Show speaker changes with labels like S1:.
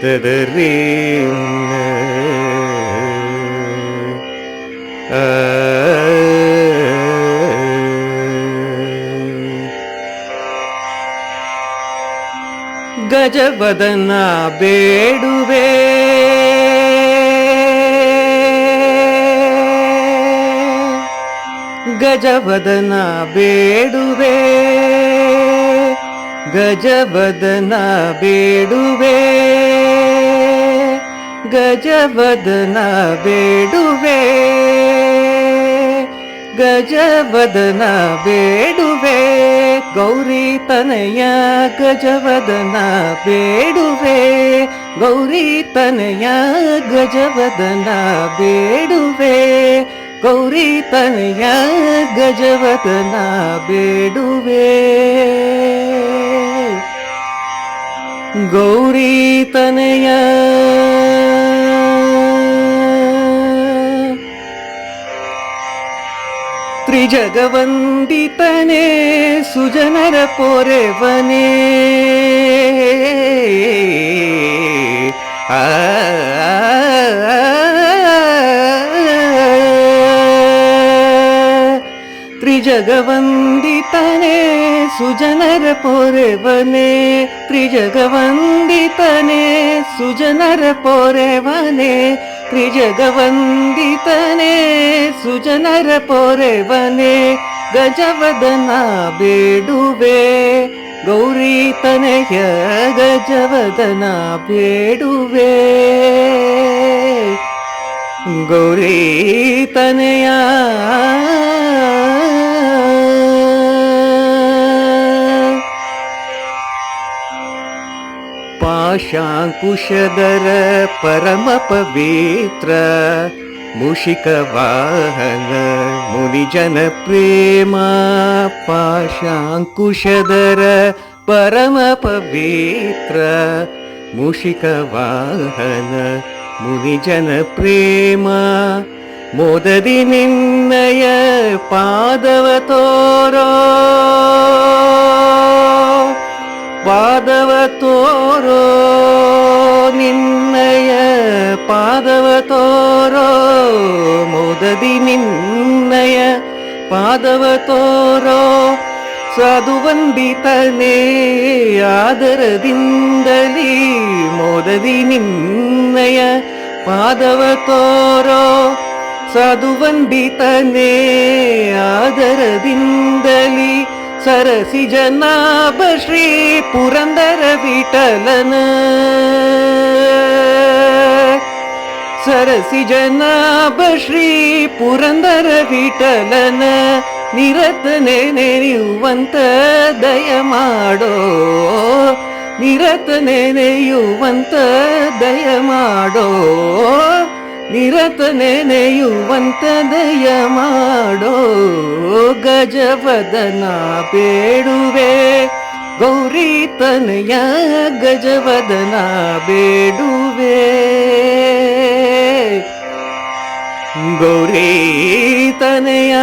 S1: ತದರಿ ಗಜವದನ ಬೇಡುವೆ. ಗಜವದನ ಬೇಡುವೆ. ಗಜವದನ ಬೇಡುವೆ. ಗಜವದನ ಬೇಡುವೆ. ಗಜವದನ ಬೇಡುವೆ. ಗೌರಿ ತನಯ ಗಜವದನ ಬೇಡುವೆ. ಗೌರಿ ತನಯ ಗಜವದನ ಬೇಡುವೆ. ಗೌರಿ ತನಯ ಗಜವದನ ಬೇಡುವೆ. ಗೌರಿ ತನಯ. ತ್ರಿಜಗವಂದಿತನೇ ಸುಜನರ ಪೊರೆವನೇ. ಆ ತ್ರಿಜಗವಂದಿತನೇ, ಸುಜನರ ಪೊರೆವನೇ, ತ್ರಿಜಗವಂದಿತನೇ, ಸುಜನರ ಪೊರೆವನೇ, ತ್ರಿಜಗವಂದಿತನೇ, ಸುಜನರ ಪೊರೆವನೇ, ಗಜವದನ ಬೇಡುವೆ, ಗೌರಿ ಗಜವದನ ಬೇಡುವೆ. ಗೌರಿ पाशाङ्कुशधर परमपवित्र मूषिकवाहन मुनिजनप्रेम पाशाङ्कुशधर परमपवित्र मूषिकवाहन मुनिजनप्रेम मोददि निन्नय पादवतोरा। ಮುಷಿಕ ವಾಹನ ಮುನಿಜನ ಪ್ರೇಮ ಮೋದದಿ ನಿನ್ನಯ ಪಾದವ ತೋರೋ ಪಾದವ ತೋರೋ ನಿನ್ನಯ ಪಾದವ ತೋರೋ ಮೋದದಿ ನಿನ್ನಯ ಪಾದವ ತೋರೋ ಸಾಧುವಂದಿತನೇ ಆದರದಿಂದಲೇ ಮೋದದಿ ನಿನ್ನಯ ಪಾದವ ತೋರೋ ಸಾಧುವಂದಿತನೇ ಆದರದಿಂದಲೇ ಸರಸಿ ಜನಾಭ ಶ್ರೀ ಪುರಂದರ ವಿಠಲನ ಸರಸಿ ಜನಾಭ ಶ್ರೀ ಪುರಂದರ ವಿಠಲನ ನಿರತನೆ ನೆನೆಯುವಂತ ದಯ ಮಾಡೋ ನಿರತನೆ ನೆನೆಯುವಂತ ದಯ ಮಾಡೋ ನಿರತ ನೆನೆಯುವಂತ ದಯ ಮಾಡೋ ಗಜವದನ ಬೇಡುವೆ. ಗೌರಿ ತನಯ ಗಜವದನ ಬೇಡುವೆ. ಗೌರಿ ತನಯ